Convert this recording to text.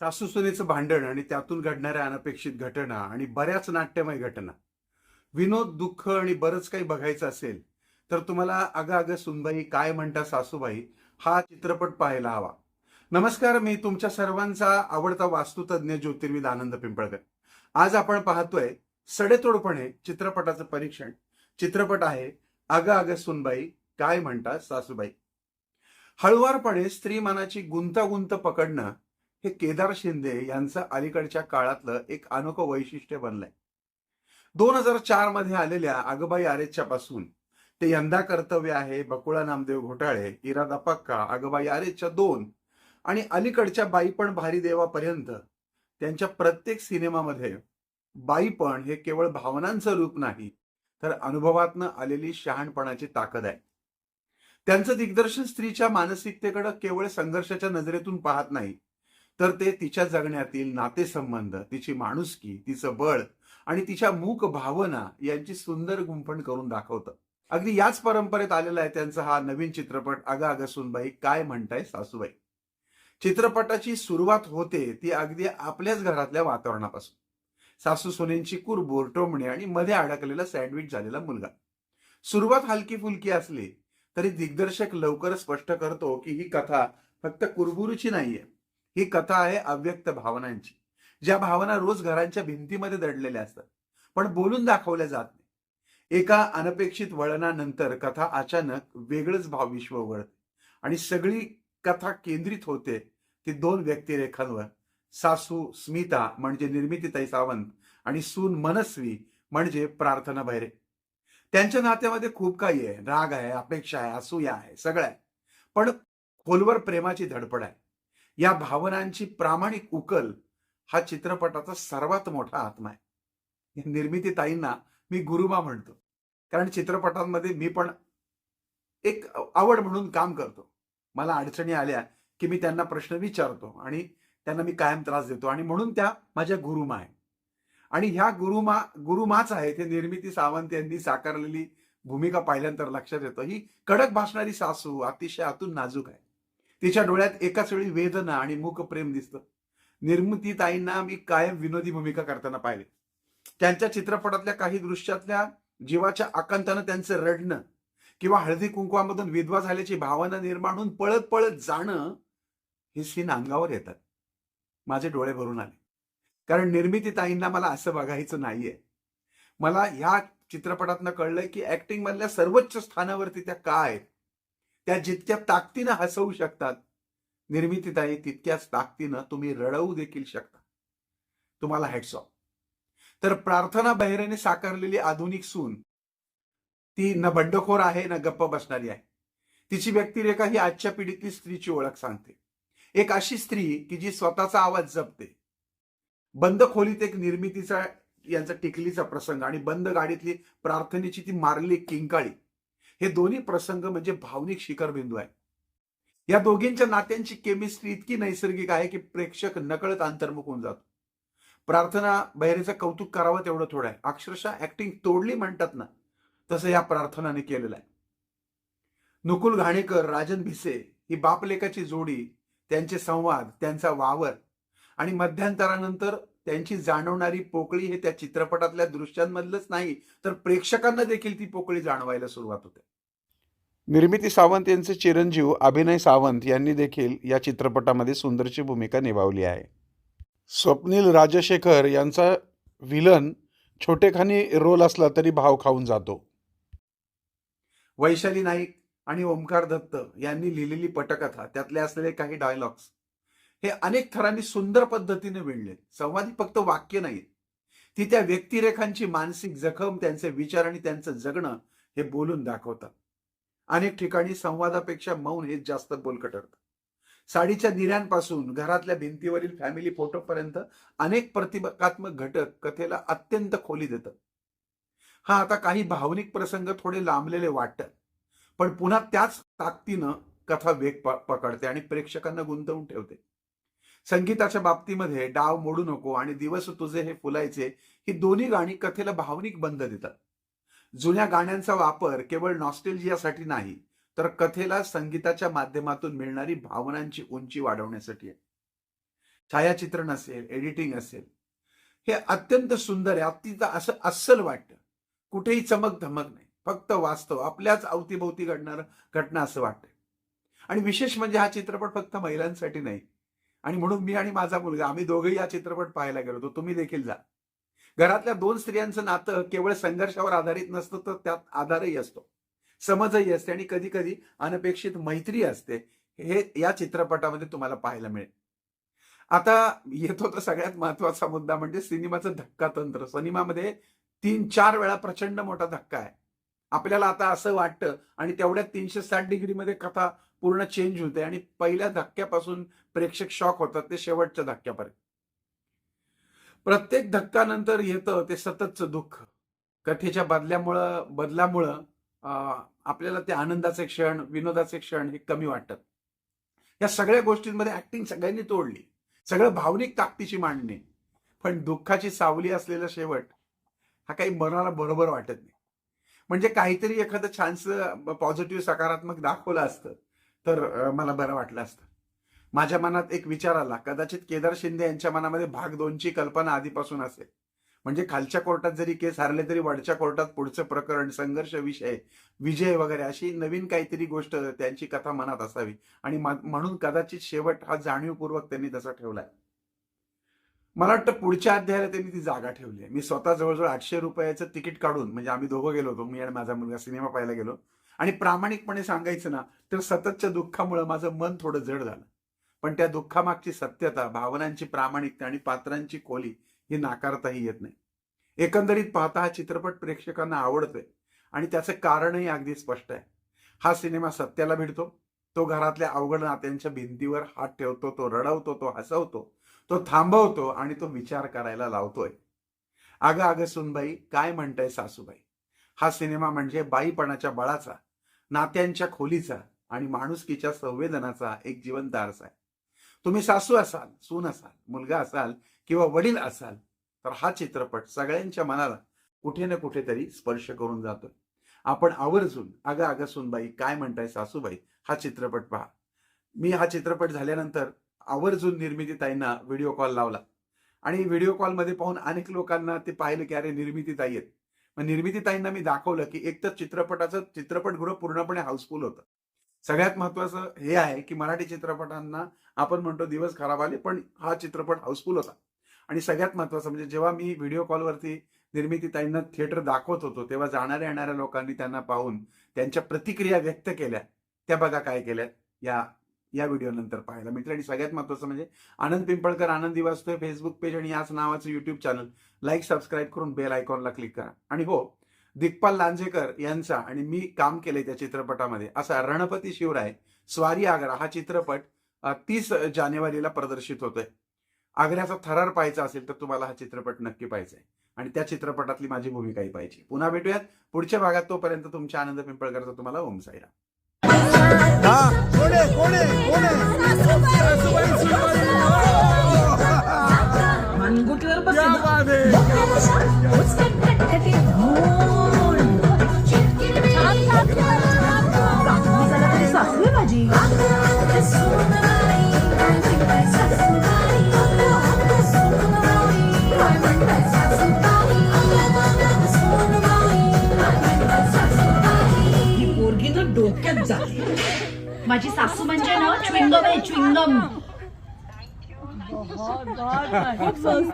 सासूसुनेचं भांडण आणि त्यातून घडणाऱ्या अनपेक्षित घटना आणि बऱ्याच नाट्यमय घटना. विनोद दुःख आणि बरंच काही बघायचं असेल तर तुम्हाला अगं अगं सुनबाई काय म्हणता सासूबाई हा चित्रपट पाहायला हवा. नमस्कार मी तुमच्या सर्वांचा आवडता वास्तुतज्ञ ज्योतिर्विद आनंद पिंपळकर. आज आपण पाहतोय सडेतोडपणे चित्रपटाचं परीक्षण. चित्रपट आहे अगं अगं सुनबाई काय म्हणता सासूबाई? हळुवारपणे स्त्री मनाची गुंतागुंत पकडणं हे केदार शिंदे यांचं अलीकडच्या काळातलं एक अनोखं वैशिष्ट्य बनलंय. दोन हजार चारमध्ये आलेल्या आगबाई आरेच्या पासून ते यंदा कर्तव्य आहे बकुळा नामदेव घोटाळे इरादा पक्का आगबाई आरेच्या दोन आणि अलीकडच्या बाई पण भारी देवापर्यंत त्यांच्या प्रत्येक सिनेमामध्ये बाई पण हे केवळ भावनांचं रूप नाही तर अनुभवातनं आलेली शहाणपणाची ताकद आहे. त्यांचं दिग्दर्शन स्त्रीच्या मानसिकतेकडे केवळ संघर्षाच्या नजरेतून पाहत नाही तर ते तिच्या जगण्यातील नातेसंबंध तिची माणुसकी तिचं बळ आणि तिच्या मूक भावना यांची सुंदर गुंफण करून दाखवतं. अगदी याच परंपरेत आलेला आहे त्यांचा हा नवीन चित्रपट अगा अग सुनबाई काय म्हणताय सासूबाई? चित्रपटाची सुरुवात होते ती अगदी आपल्याच घरातल्या वातावरणापासून. सासू सुनेंची कुरबूर टोमणे आणि मध्ये अडकलेला सँडविच झालेला मुलगा. सुरुवात हलकी फुलकी असली तरी दिग्दर्शक लवकर स्पष्ट करतो की ही कथा फक्त कुरबुरूची नाहीये. ही कथा आहे अव्यक्त भावनांची ज्या भावना रोज घरांच्या भिंतीमध्ये दडलेल्या असतात पण बोलून दाखवल्या जात नाही. एका अनपेक्षित वळणानंतर कथा अचानक वेगळंच भावविश्व उघडते आणि सगळी कथा केंद्रित होते ती दोन व्यक्तिरेखांवर. सासू स्मिता म्हणजे निर्मितीताई सावंत आणि सून मनस्वी म्हणजे प्रार्थना भैरे. त्यांच्या नात्यामध्ये खूप काही आहे. राग आहे अपेक्षा आहे असूया आहे सगळं आहे. पण खोलवर प्रेमाची धडपड आहे. या भावनांची प्रामाणिक उकल हा चित्रपटाचा सर्वात मोठा आत्मा आहे. या निर्मिती ताईंना मी गुरुमा म्हणतो. कारण चित्रपटांमध्ये मी पण एक आवड म्हणून काम करतो. मला अडचणी आल्या की मी त्यांना प्रश्न विचारतो आणि त्यांना मी कायम त्रास देतो आणि म्हणून त्या माझ्या गुरुमा आहे आणि ह्या गुरुमा गुरुमाच आहे ते निर्मिती सावंत यांनी साकारलेली भूमिका पाहिल्यानंतर लक्षात येतं. ही कडक भासणारी सासू अतिशय आतून नाजूक आहे. तिच्या डोळ्यात एकाच वेळी वेदना आणि मूक प्रेम दिसतं. निर्मिती ताईंना मी कायम विनोदी भूमिका करताना पाहिले. त्यांच्या चित्रपटातल्या काही दृश्यातल्या जीवाच्या आकांतानं त्यांचं रडणं किंवा हळदी कुंकवामधून विधवा झाल्याची भावना निर्माण होऊन पळत पळत जाणं हे सीन अंगावर येतात. माझे डोळे भरून आले. कारण निर्मिती ताईंना मला असं बघायचं नाहीये. मला ह्या चित्रपटातनं कळलंय की ऍक्टिंग मधल्या सर्वोच्च स्थानावरती त्या काय आहेत? त्या जितक्या ताकदीनं हसवू शकतात निर्मितीताई तितक्याच ताकदीनं तुम्ही रडवू देखील शकता. तुम्हाला हॅट्स तर प्रार्थना बहिरेने साकारलेली आधुनिक सून ती न बंडखोर आहे ना गप्प बसणारी आहे. तिची व्यक्तिरेखा ही आजच्या पिढीतली स्त्रीची ओळख सांगते. एक अशी स्त्री की जी स्वतःचा आवाज जपते. बंद खोलीत एक निर्मितीचा यांचा टिकलीचा प्रसंग आणि बंद गाडीतली प्रार्थनेची ती मारली किंकाळी. हे दोन्ही प्रसंग म्हणजे भावनिक शिखरबिंदू आहे या दोघींच्या नात्यांची केमिस्ट्री इतकी नैसर्गिक आहे की प्रेक्षक नकळत अंतर्मुख होऊन जातो. प्रार्थना बहिरेचं कौतुक करावं तेवढं थोडं आहे. अक्षरशः ऍक्टिंग तोडली म्हणतात ना तसं या प्रार्थनाने केलेलं आहे. नुकुल घाणेकर राजन भिसे ही बापलेकाची जोडी त्यांचे संवाद त्यांचा वावर आणि मध्यंतरानंतर त्यांची जाणवणारी पोकळी हे त्या चित्रपटातल्या दृश्यांमधलंच नाही तर प्रेक्षकांना देखील ती पोकळी जाणवायला सुरुवात होते. निर्मिती सावंत यांचे चिरंजीव अभिनय सावंत यांनी देखील या चित्रपटामध्ये सुंदरची भूमिका निभावली आहे. स्वप्नील राजशेखर यांचा विलन छोटेखानी रोल असला तरी भाव खाऊन जातो. वैशाली नाईक आणि ओमकार दत्त यांनी लिहिलेली पटकथा त्यातले असलेले काही डायलॉग्स हे अनेक थरांनी सुंदर पद्धतीने विणले संवादी फक्त वाक्य नाही ती त्या व्यक्तिरेखांची मानसिक जखम त्यांचे विचार आणि त्यांचं जगणं हे बोलून दाखवतात. अनेक ठिकाणी संवादापेक्षा मौन हेच जास्त बोलकं ठरतं. साडीच्या निऱ्यांपासून घरातल्या भिंतीवरील फॅमिली फोटोपर्यंत अनेक प्रतिकात्मक घटक कथेला अत्यंत खोली देतात. हा आता काही भावनिक प्रसंग थोडे लांबलेले वाटतात. पण पुन्हा त्याच ताकदीनं कथा वेग पकडते आणि प्रेक्षकांना गुंतवून ठेवते. संगीताच्या बाबतीमध्ये डाव मोडू नको आणि दिवस तुझे हे फुलायचे ही दोन्ही गाणी कथेला भावनिक बंध देतात. जुन्या गाण्यांचा वापर केवळ नॉस्टेलजियासाठी नाही तर कथेला संगीताच्या माध्यमातून मिळणारी भावनांची उंची वाढवण्यासाठी आहे. छायाचित्रण असेल एडिटिंग असेल हे अत्यंत सुंदर आहे अत्यंत असं अस्सल वाटतं. कुठेही चमक धमक नाही फक्त वास्तव आपल्याच अवतीभोवती घडणार घटना असं वाटतं आणि विशेष म्हणजे हा चित्रपट फक्त महिलांसाठी नाही आणि म्हणून मी आणि माझा मुलगा आम्ही दोघेही हा चित्रपट पाहायला गेलो होतो. तुम्ही देखील जा. घरातल्या दोन स्त्रियांचं नातं केवळ संघर्षावर आधारित नसतं तर त्यात आधारही असतो. समजही असते आणि कधी कधी अनपेक्षित मैत्री असते. हे या चित्रपटामध्ये तुम्हाला पाहायला मिळेल. आता येतो तर सगळ्यात महत्त्वाचा मुद्दा म्हणजे सिनेमाचं धक्का तंत्र सिनेमामध्ये तीन चार वेळा प्रचंड मोठा धक्का आहे. आपल्याला आता असं वाटतं आणि तेवढ्या तीनशे साठ डिग्रीमध्ये कथा पूर्ण चेंज होते आणि पहिल्या धक्क्यापासून प्रेक्षक शॉक होतात ते शेवटच्या धक्क्यापर्यंत. प्रत्येक धक्कानंतर येतं ते सततचं दुःख. कथेच्या बदल्यामुळं बदलामुळं आपल्याला ते आनंदाचे क्षण विनोदाचे क्षण हे कमी वाटतात या सगळ्या गोष्टींमध्ये ऍक्टिंग सगळ्यांनी तोडली. सगळं भावनिक ताकदीची मांडणी. पण दुःखाची सावली असलेला शेवट हा काही मनाला बरोबर वाटत नाही. म्हणजे काहीतरी एखादं छानसं पॉझिटिव्ह सकारात्मक दाखवलं असतं. तर मला बरं वाटलं असतं. माझ्या मनात एक विचार आला कदाचित केदार शिंदे यांच्या मनामध्ये भाग दोनची कल्पना आधीपासून असेल. म्हणजे खालच्या कोर्टात जरी केस हारले तरी वरच्या कोर्टात पुढचं प्रकरण संघर्ष विषय विजय वगैरे अशी नवीन काहीतरी गोष्ट त्यांची कथा मनात असावी. आणि म्हणून कदाचित शेवट हा जाणीवपूर्वक त्यांनी तसा ठेवलाय मला वाटतं पुढच्या अध्यायाला त्यांनी ती जागा ठेवली आहे. मी स्वतः जवळजवळ आठशे रुपयाचं तिकीट काढून म्हणजे आम्ही दोघं गेलो होतो मी आणि माझा मुलगा सिनेमा पाहायला गेलो. आणि प्रामाणिकपणे सांगायचं ना तर सततच्या दुःखामुळं माझं मन थोडं जड झालं. पण त्या दुःखामागची सत्यता भावनांची प्रामाणिकता आणि पात्रांची खोली ही नाकारताही येत नाही. एकंदरीत पाहता हा चित्रपट प्रेक्षकांना आवडतोय आणि त्याचं कारणही अगदी स्पष्ट आहे. हा सिनेमा सत्याला भिडतो. तो घरातल्या अवघड नात्यांच्या भिंतीवर हात ठेवतो तो रडवतो तो हसवतो तो थांबवतो आणि तो विचार करायला लावतोय. अगं अगं सुनबाई काय म्हणताय सासूबाई? हा सिनेमा म्हणजे बाईपणाच्या बळाचा. नात्यांच्या खोलीचा आणि माणुसकीच्या संवेदनाचा एक जिवंत आरसा आहे. तुम्ही सासू असाल सून असाल मुलगा असाल किंवा वडील असाल तर हा चित्रपट सगळ्यांच्या मनाला कुठे ना कुठेतरी स्पर्श करून जातोय. आपण आवर्जून अगं अगं सुनबाई काय म्हणताय सासूबाई हा चित्रपट पहा. मी हा चित्रपट झाल्यानंतर आवर्जून निर्मितीताईंना व्हिडिओ कॉल लावला. आणि व्हिडिओ कॉलमध्ये पाहून अनेक लोकांना ते पाहिलं की अरे निर्मितीताई आहेत. मग निर्मिती ताईंना मी दाखवलं की एक तर चित्रपटाचं चित्रपटगृह पूर्णपणे हाऊसफुल होतं. सगळ्यात महत्वाचं हे आहे की मराठी चित्रपटांना आपण म्हणतो दिवस खराब आले पण हा चित्रपट हाऊसफुल होता. आणि सगळ्यात महत्वाचं म्हणजे जेव्हा मी व्हिडिओ कॉलवरती निर्मिती ताईंना थिएटर दाखवत होतो तेव्हा जाणाऱ्या येणाऱ्या लोकांनी त्यांना पाहून त्यांच्या प्रतिक्रिया व्यक्त केल्या. त्या बघा काय केल्या. या या व्हिडिओ नंतर पाहायला मिळतील. आणि सगळ्यात महत्वाचं म्हणजे आनंद पिंपळकर आनंदी वाचतोय फेसबुक पेज आणि याच नावाचं युट्यूब चॅनल लाईक सबस्क्राईब करून बेल आयकॉनला क्लिक करा. आणि हो दिग्पाल लांजेकर यांचा आणि मी काम केलंय त्या चित्रपटामध्ये असा रणपती शिवराय स्वारी आग्रा हा चित्रपट तीस जानेवारीला प्रदर्शित होतोय. आग्र्याचा थरार पाहायचा असेल तर तुम्हाला हा चित्रपट नक्की पाहायचा आहे आणि त्या चित्रपटातली माझी भूमिकाही पाहिजे पुन्हा भेटूयात. पुढच्या भागात तोपर्यंत तुमच्या आनंद पिंपळकरचा तुम्हाला ओम साईराम हा कोण आहे कोण माझी सासू म्हणजे ना च्विंगम आहे च्विंगम